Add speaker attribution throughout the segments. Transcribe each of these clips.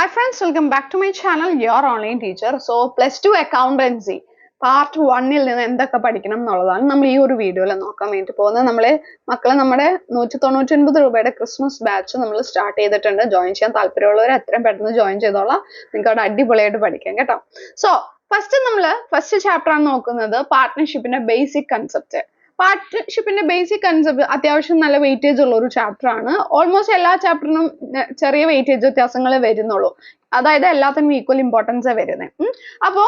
Speaker 1: Hi friends, welcome back to my channel, your online teacher. So, plus two accountancy. Part വണ്ണിൽ നിന്ന് എന്തൊക്കെ പഠിക്കണം എന്നുള്ളതാണ് നമ്മൾ ഈ ഒരു വീഡിയോയിൽ നോക്കാൻ വേണ്ടി പോകുന്നത്. നമ്മളെ മക്കളെ നമ്മുടെ നൂറ്റി തൊണ്ണൂറ്റി ഒൻപത് രൂപയുടെ ക്രിസ്മസ് ബാച്ച് നമ്മൾ സ്റ്റാർട്ട് ചെയ്തിട്ടുണ്ട്. ജോയിൻ ചെയ്യാൻ താല്പര്യമുള്ളവർ എത്രയും പെട്ടെന്ന് ജോയിൻ ചെയ്തോളാം. നിങ്ങൾക്ക് അവിടെ അടിപൊളിയായിട്ട് പഠിക്കാം കേട്ടോ. സോ ഫസ്റ്റ് നമ്മൾ ഫസ്റ്റ് ചാപ്റ്റർ ആണ് നോക്കുന്നത്. പാർട്ട്ണർഷിപ്പിന്റെ ബേസിക് കൺസെപ്റ്റ് പാർട്ട്ണർഷിപ്പിന്റെ ബേസിക് കൺസെപ്റ്റ് അത്യാവശ്യം നല്ല വെയിറ്റേജ് ഉള്ള ഒരു ചാപ്റ്റർ ആണ്. ഓൾമോസ്റ്റ് എല്ലാ ചാപ്റ്ററിനും ചെറിയ വെയിറ്റേജ് വ്യത്യാസങ്ങൾ വരുന്നുള്ളൂ. അതായത് എല്ലാത്തിനും ഈക്വൽ ഇമ്പോർട്ടൻസ് വരുന്നത് അപ്പോ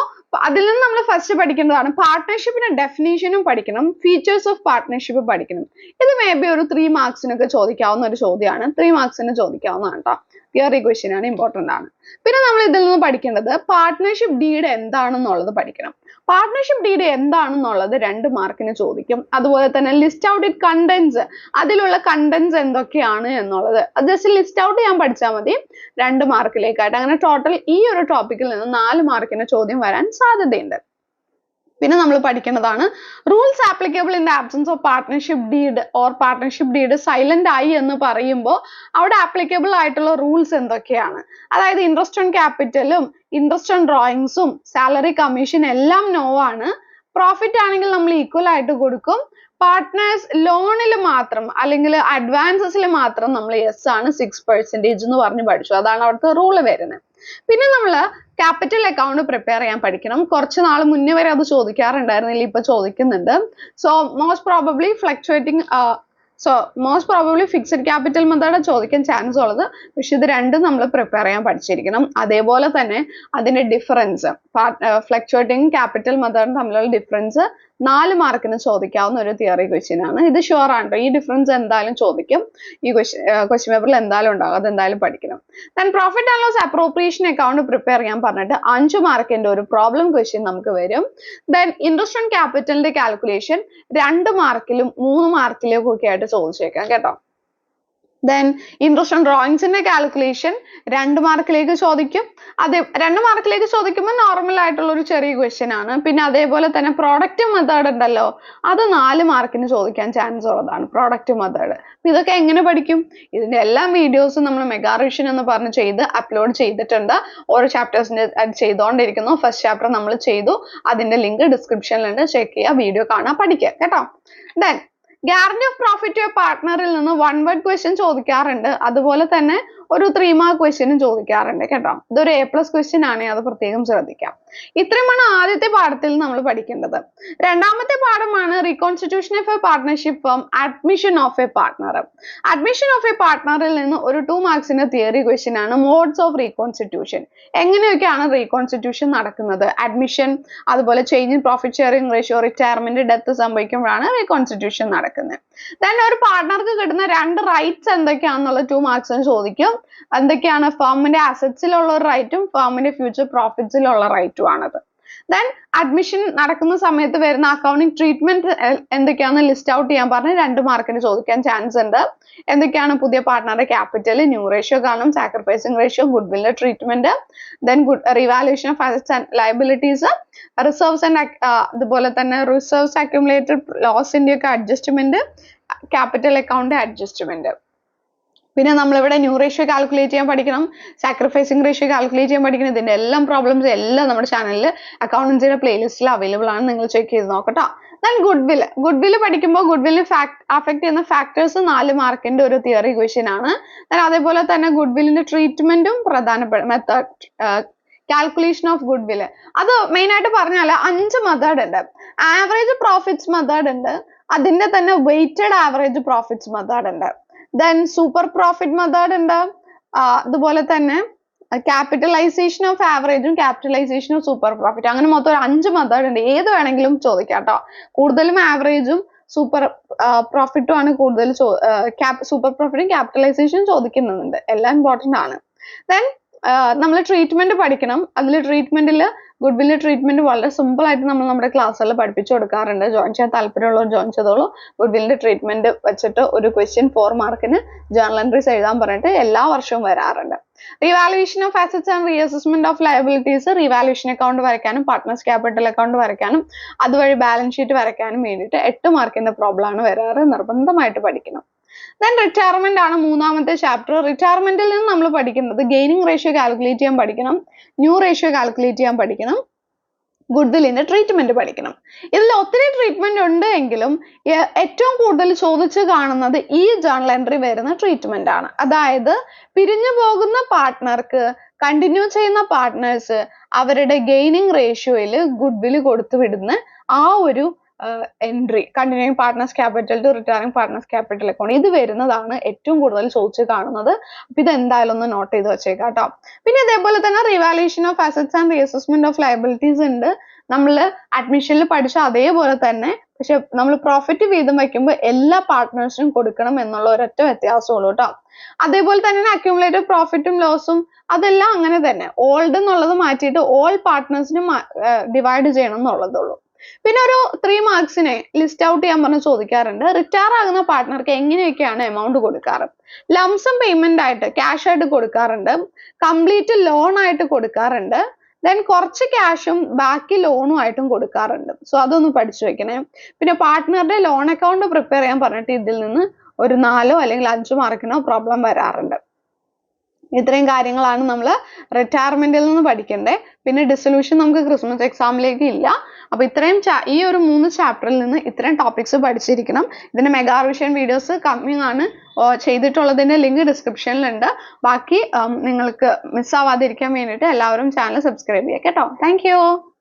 Speaker 1: അതിൽ നിന്ന് നമ്മൾ ഫസ്റ്റ് പഠിക്കേണ്ടതാണ് പാർട്ട്ണർഷിപ്പിന്റെ ഡെഫിനേഷനും പഠിക്കണം ഫീച്ചേഴ്സ് ഓഫ് പാർട്ട്ണർഷിപ്പ് പഠിക്കണം. ഇത് മേ ബി ഒരു ത്രീ മാർക്സിനൊക്കെ ചോദിക്കാവുന്ന ഒരു ചോദ്യമാണ്. ത്രീ മാർക്സിന് ചോദിക്കാവുന്നതാണ് കേട്ടോ തിയറി ക്വസ്റ്റ്യൻ ആണ് ഇമ്പോർട്ടന്റ് ആണ്. പിന്നെ നമ്മൾ ഇതിൽ നിന്ന് പഠിക്കേണ്ടത് പാർട്ട്ണർഷിപ്പ് ഡീഡ് എന്താണെന്നുള്ളത് പഠിക്കണം. പാർട്ട്ണർഷിപ്പ് ഡീഡ് എന്താണെന്നുള്ളത് രണ്ട് മാർക്കിന് ചോദിക്കും. അതുപോലെ തന്നെ ലിസ്റ്റ് ഔട്ട് ഇറ്റ് കണ്ടന്റ്സ് അതിലുള്ള കണ്ടന്റ്സ് എന്തൊക്കെയാണ് എന്നുള്ളത്. ജസ്റ്റ് ലിസ്റ്റ് ഔട്ട് ചെയ്യാൻ പഠിച്ചാൽ മതി. രണ്ട് മാർക്കിലേക്കായിട്ട് ടോട്ടൽ ഈ ഒരു ടോപ്പിക്കിൽ നിന്ന് നാല് മാർക്കിന് ചോദ്യം വരാൻ സാധ്യതയുണ്ട്. പിന്നെ നമ്മൾ പഠിക്കേണ്ടതാണ് rules applicable in the absence of partnership deed or partnership deed silent ആയി എന്ന് പറയുമ്പോൾ അവിടെ ആപ്ലിക്കബിൾ ആയിട്ടുള്ള റൂൾസ് എന്തൊക്കെയാണ്? അതായത് ഇൻട്രസ്റ്റ് ഓൺ ക്യാപിറ്റലും ഇൻട്രസ്റ്റ് ഓൺ ഡ്രോയിങ്സും സാലറി കമ്മീഷൻ എല്ലാം നോ ആണ്. പ്രോഫിറ്റ് ആണെങ്കിൽ നമ്മൾ ഈക്വൽ ആയിട്ട് കൊടുക്കും. പാർട്ട്നേഴ്സ് ലോണിൽ മാത്രം അല്ലെങ്കിൽ അഡ്വാൻസസിൽ മാത്രം നമ്മൾ എസ് ആണ് സിക്സ് പെർസെന്റേജ് എന്ന് പറഞ്ഞ് പഠിച്ചു. അതാണ് അവിടുത്തെ റൂൾ വരുന്നത്. പിന്നെ നമ്മൾ ക്യാപിറ്റൽ അക്കൗണ്ട് പ്രിപ്പയർ ചെയ്യാൻ പഠിക്കണം. കുറച്ച് നാൾ മുന്നേ വരെ അത് ചോദിക്കാറുണ്ടായിരുന്നില്ല ഇപ്പൊ ചോദിക്കുന്നുണ്ട്. So most probably fluctuating so most probably fixed capital method ചോദിക്കാൻ ചാൻസ് ഉള്ളത്. പക്ഷെ ഇത് രണ്ടും നമ്മൾ പ്രിപ്പയർ ചെയ്യാൻ പഠിച്ചിരിക്കണം. അതേപോലെ തന്നെ അതിന്റെ ഡിഫറൻസ് ഫ്ലക്ച്വേറ്റിംഗ് ക്യാപിറ്റൽ മെത്തേഡും തമ്മിലുള്ള ഡിഫറൻസ് നാല് മാർക്കിന് ചോദിക്കാവുന്ന ഒരു തിയറി ക്വസ്റ്റ്യൻ ആണ്. ഇത് ഷുവർ ആണ്. ഈ ഡിഫറൻസ് എന്തായാലും ചോദിക്കും. ഈ ക്വസ്റ്റ്യൻ ക്വസ്റ്റ്യൻ പേപ്പറിൽ എന്തായാലും ഉണ്ടാകും. അത് എന്തായാലും പഠിക്കണം. Then profit and loss appropriation account prepare ചെയ്യാൻ പറഞ്ഞിട്ട് അഞ്ച് മാർക്കിന്റെ ഒരു പ്രോബ്ലം ക്വസ്റ്റ്യൻ നമുക്ക് വരും. ദെൻ ഇൻട്രസ്റ്റ് ഓൺ ക്യാപിറ്റലിന്റെ കാൽക്കുലേഷൻ രണ്ട് മാർക്കിലും മൂന്ന് മാർക്കിലും ഒക്കെ ആയിട്ട് ചോദിച്ചേക്കാം കേട്ടോ. ദെൻ ഇൻട്രസ്റ്റ് ഓൺ ഡ്രോയിങ്സിന്റെ കാൽക്കുലേഷൻ രണ്ട് മാർക്കിലേക്ക് ചോദിക്കും. അതെ രണ്ട് മാർക്കിലേക്ക് ചോദിക്കുമ്പോൾ നോർമൽ ആയിട്ടുള്ള ഒരു ചെറിയ ക്വസ്റ്റ്യൻ ആണ്. പിന്നെ അതേപോലെ തന്നെ പ്രോഡക്റ്റ് മെത്തേഡ് ഉണ്ടല്ലോ അത് നാല് മാർക്കിന് ചോദിക്കാൻ ചാൻസ് ഉള്ളതാണ് പ്രോഡക്റ്റ് മെത്തേഡ് ഇതൊക്കെ എങ്ങനെ പഠിക്കും? ഇതിന്റെ എല്ലാ വീഡിയോസും നമ്മൾ മെഗാ റിവിഷൻ എന്ന് പറഞ്ഞ് ചെയ്ത് അപ്ലോഡ് ചെയ്തിട്ടുണ്ട്. ഓരോ ചാപ്റ്റേഴ്സിന്റെ ചെയ്തുകൊണ്ടിരിക്കുന്നു ഫസ്റ്റ് ചാപ്റ്റർ നമ്മൾ ചെയ്തു. അതിന്റെ ലിങ്ക് ഡിസ്ക്രിപ്ഷനിലുണ്ട് ചെക്ക് ചെയ്യുക വീഡിയോ കാണാൻ പഠിക്കുക കേട്ടോ. Then guarantee of profit partner ൽ നിന്ന് one word question ചോദിക്കാറുണ്ട്. അതുപോലെ തന്നെ ഒരു ത്രീ മാർക്ക് ക്വസ്റ്റ്യനും ചോദിക്കാറുണ്ട് കേട്ടോ. ഇതൊരു എ പ്ലസ് ക്വസ്റ്റ്യൻ ആണ് അത് പ്രത്യേകം ശ്രദ്ധിക്കാം. ഇത്രയുമാണ് ആദ്യത്തെ പാഠത്തിൽ നമ്മൾ പഠിക്കേണ്ടത്. രണ്ടാമത്തെ പാഠമാണ് reconstitution of a partnership admission of a partner admission of a പാർട്ട്ണറിൽ നിന്ന് ഒരു ടു മാർക്സിന്റെ തിയറി ക്വസ്റ്റ്യൻ ആണ് മോഡ്സ് ഓഫ് റീകോൺസ്റ്റിറ്റ്യൂഷൻ എങ്ങനെയൊക്കെയാണ് റീകോൺസ്റ്റിറ്റ്യൂഷൻ നടക്കുന്നത്? അഡ്മിഷൻ അതുപോലെ change in profit sharing ratio retirement death സംഭവിക്കുമ്പോഴാണ് reconstitution നടക്കുന്നത്. ദെൻ ഒരു പാർട്ട്ണർക്ക് കിട്ടുന്ന രണ്ട് റൈറ്റ്സ് എന്തൊക്കെയാണെന്നുള്ള ടു മാർക്സിന് ചോദിക്കും. എന്തൊക്കെയാണ് ഫേമിന്റെ അസറ്റ്സിലുള്ള ഒരു റൈറ്റും ഫേമിന്റെ ഫ്യൂച്ചർ പ്രോഫിറ്റ്സിലുള്ള റൈറ്റും ആണത്. ദെൻ അഡ്മിഷൻ നടക്കുന്ന സമയത്ത് വരുന്ന അക്കൗണ്ടിങ് ട്രീറ്റ്മെന്റ് എന്തൊക്കെയാണെന്ന് ലിസ്റ്റ് ഔട്ട് ചെയ്യാൻ പറഞ്ഞ് രണ്ട് മാർക്കിന് ചോദിക്കാൻ ചാൻസ് ഉണ്ട്. എന്തൊക്കെയാണ് പുതിയ പാർട്ട്ണറുടെ ക്യാപിറ്റൽ ന്യൂ റേഷ്യോ കാണും sacrificing ratio good ഗുഡ്വില്ലിന്റെ treatment then good revaluation of assets and liabilities reserves and അതുപോലെ തന്നെ റിസർവ്സ് അക്യുമുലേറ്റഡ് ലോസിന്റെ ഒക്കെ അഡ്ജസ്റ്റ്മെന്റ് ക്യാപിറ്റൽ അക്കൗണ്ട് അഡ്ജസ്റ്റ്മെന്റ് പിന്നെ നമ്മളിവിടെ ന്യൂ റേഷ്യോ കാൽക്കുലേറ്റ് ചെയ്യാൻ പഠിക്കണം സാക്രിഫൈസിങ് റേഷ്യോ കാൽക്കുലേറ്റ് ചെയ്യാൻ പഠിക്കണം ഇതിന്റെ എല്ലാം പ്രോബ്ലംസ് എല്ലാം നമ്മുടെ ചാനലിൽ അക്കൗണ്ടൻസിയുടെ പ്ലേലിസ്റ്റിൽ അവൈലബിൾ ആണ്. നിങ്ങൾ ചെക്ക് ചെയ്ത് നോക്കട്ടോ. Then good will good will പഠിക്കുമ്പോൾ ഗുഡ് വില്ല് അഫക്ട് ചെയ്യുന്ന ഫാക്ടേഴ്സ് നാല് മാർക്കിന്റെ ഒരു തിയറി ക്വസ്റ്റ്യൻ ആണ്. ദെൻ അതേപോലെ തന്നെ ഗുഡ് വില്ലിന്റെ ട്രീറ്റ്മെന്റും പ്രധാനപ്പെട്ട method calculation of good will അത് മെയിൻ ആയിട്ട് പറഞ്ഞാൽ അഞ്ച് മെത്തേഡ് ഉണ്ട്. ആവറേജ് പ്രോഫിറ്റ്സ് മെത്തേഡ് ഉണ്ട്. അതിന്റെ തന്നെ വെയിറ്റഡ് ആവറേജ് പ്രോഫിറ്റ്സ് മെത്തേഡ് ഉണ്ട്. ദെൻ സൂപ്പർ പ്രോഫിറ്റ് മെത്തേഡ് ഉണ്ട് അതുപോലെ തന്നെ ക്യാപിറ്റലൈസേഷൻ ഓഫ് ആവറേജും ക്യാപിറ്റലൈസേഷൻ ഓഫ് സൂപ്പർ പ്രോഫിറ്റ് അങ്ങനെ മൊത്തം ഒരു അഞ്ച് മെത്തേഡ് ഉണ്ട് ഏത് വേണമെങ്കിലും ചോദിക്കാം കേട്ടോ കൂടുതലും ആവറേജും സൂപ്പർ പ്രോഫിറ്റും ആണ് കൂടുതൽ സൂപ്പർ പ്രോഫിറ്റും ക്യാപിറ്റലൈസേഷനും ചോദിക്കുന്നുണ്ട്. എല്ലാം ഇമ്പോർട്ടന്റ് ആണ്. ദെൻ നമ്മൾ ട്രീറ്റ്മെന്റ് പഠിക്കണം. അതിൽ ട്രീറ്റ്മെന്റിൽ ഗുഡ് വില്ല് ട്രീറ്റ്മെന്റ് വളരെ സിമ്പിൾ ആയിട്ട് നമ്മൾ നമ്മുടെ ക്ലാസ്സുകളിൽ പഠിപ്പിച്ചു കൊടുക്കാറുണ്ട്. ജോയിൻ ചെയ്യാൻ താല്പര്യമുള്ളവർ ജോയിൻ ചെയ്തോളൂ. ഗുഡ് വില്ലിന്റെ ട്രീറ്റ്മെന്റ് വെച്ചിട്ട് ഒരു ക്വസ്റ്റ്യൻ ഫോർ മാർക്കിന് ജേർണൽ എൻട്രീസ് എഴുതാൻ പറഞ്ഞിട്ട് എല്ലാ വർഷവും വരാറുണ്ട്. Revaluation of assets and reassessment of liabilities revaluation account വരയ്ക്കാനും പാർട്ട്നേഴ്സ് ക്യാപിറ്റൽ അക്കൗണ്ട് വരയ്ക്കാനും അതുവഴി ബാലൻസ് ഷീറ്റ് വരയ്ക്കാനും വേണ്ടിയിട്ട് എട്ട് മാർക്കിന്റെ പ്രോബ്ലം ആണ് വരാറ്. നിർബന്ധമായിട്ട് പഠിക്കണം. ദെൻ റിട്ടയർമെന്റ് ആണ് മൂന്നാമത്തെ ചാപ്റ്റർ റിട്ടയർമെന്റിൽ നിന്ന് നമ്മൾ പഠിക്കുന്നത് ഗെയിനിങ് റേഷ്യോ കാൽക്കുലേറ്റ് ചെയ്യാൻ പഠിക്കണം ന്യൂ റേഷ്യോ കാൽക്കുലേറ്റ് ചെയ്യാൻ പഠിക്കണം ഗുഡ്വില്ലിന്റെ ട്രീറ്റ്മെന്റ് പഠിക്കണം. ഇതിൽ ഒത്തിരി ട്രീറ്റ്മെന്റ് ഉണ്ട് എങ്കിലും ഏറ്റവും കൂടുതൽ ചോദിച്ച് കാണുന്നത് ഈ ജേർണൽ എൻട്രി വരുന്ന ട്രീറ്റ്മെന്റ് ആണ്. അതായത് പിരിഞ്ഞു പോകുന്ന പാർട്ട്ണർക്ക് കണ്ടിന്യൂ ചെയ്യുന്ന പാർട്ട്നേഴ്സ് അവരുടെ ഗെയിനിങ് റേഷ്യോയിൽ ഗുഡ്വിൽ കൊടുത്തു വിടുന്ന ആ ഒരു entry continuing partners capital to retiring partners capital account ഇത് വരുന്നതാണ് ഏറ്റവും കൂടുതൽ ചോദിച്ച് കാണുന്നത്. അപ്പൊ ഇത് എന്തായാലും ഒന്ന് നോട്ട് ചെയ്ത് വെച്ചേക്കാം കേട്ടോ. പിന്നെ ഇതേപോലെ തന്നെ revaluation of assets and reassessment of liabilities ഉണ്ട്. നമ്മൾ അഡ്മിഷനിൽ പഠിച്ച അതേപോലെ തന്നെ പക്ഷെ നമ്മൾ പ്രോഫിറ്റ് വീതം വയ്ക്കുമ്പോൾ എല്ലാ പാർട്ട്നേഴ്സിനും കൊടുക്കണം എന്നുള്ള ഒരൊറ്റ വ്യത്യാസമുള്ളൂ കേട്ടോ. അതേപോലെ തന്നെ അക്യുമുലേറ്റഡ് പ്രോഫിറ്റും ലോസും അതെല്ലാം അങ്ങനെ തന്നെ. ഓൾഡ് എന്നുള്ളത് മാറ്റിയിട്ട് ഓൾ പാർട്ട്നേഴ്സിനും ഡിവൈഡ് ചെയ്യണം എന്നുള്ളതുള്ളൂ പിന്നെ ഒരു ത്രീ മാർക്സിനെ ലിസ്റ്റ് ഔട്ട് ചെയ്യാൻ പറഞ്ഞ് ചോദിക്കാറുണ്ട്. റിട്ടയർ ആകുന്ന പാർട്ട്ണർക്ക് എങ്ങനെയൊക്കെയാണ് എമൗണ്ട് കൊടുക്കാറ്? ലംസം പേയ്മെന്റ് ആയിട്ട് ക്യാഷ് ആയിട്ട് കൊടുക്കാറുണ്ട്. കംപ്ലീറ്റ് ലോൺ ആയിട്ട് കൊടുക്കാറുണ്ട്. ദെൻ കുറച്ച് ക്യാഷും ബാക്കി ലോണും ആയിട്ടും കൊടുക്കാറുണ്ട്. സോ അതൊന്ന് പഠിച്ചു വെക്കണേ. പിന്നെ പാർട്ട്ണറുടെ ലോൺ അക്കൗണ്ട് പ്രിപ്പയർ ചെയ്യാൻ പറഞ്ഞിട്ട് ഇതിൽ നിന്ന് ഒരു നാലോ അല്ലെങ്കിൽ അഞ്ചോ മാർക്കിനോ പ്രോബ്ലം വരാറുണ്ട്. ഇത്രയും കാര്യങ്ങളാണ് നമ്മൾ റിട്ടയർമെന്റിൽ നിന്ന് പഠിക്കേണ്ടത് പിന്നെ ഡിസൊല്യൂഷൻ നമുക്ക് ക്രിസ്മസ് എക്സാമിലേക്ക് ഇല്ല. അപ്പൊ ഇത്രയും ഈ ഒരു മൂന്ന് ചാപ്റ്ററിൽ നിന്ന് ഇത്രയും ടോപ്പിക്സ് പഠിച്ചിരിക്കണം. ഇതിന്റെ മെഗാ റിവിഷൻ വീഡിയോസ് കമ്മിങ് ആണ്. ഓ, ചെയ്തിട്ടുള്ളതിന്റെ ലിങ്ക് ഡിസ്ക്രിപ്ഷനിലുണ്ട് ബാക്കി നിങ്ങൾക്ക് മിസ്സാവാതിരിക്കാൻ വേണ്ടിയിട്ട് എല്ലാവരും ചാനൽ സബ്സ്ക്രൈബ് ചെയ്യുക കേട്ടോ. താങ്ക്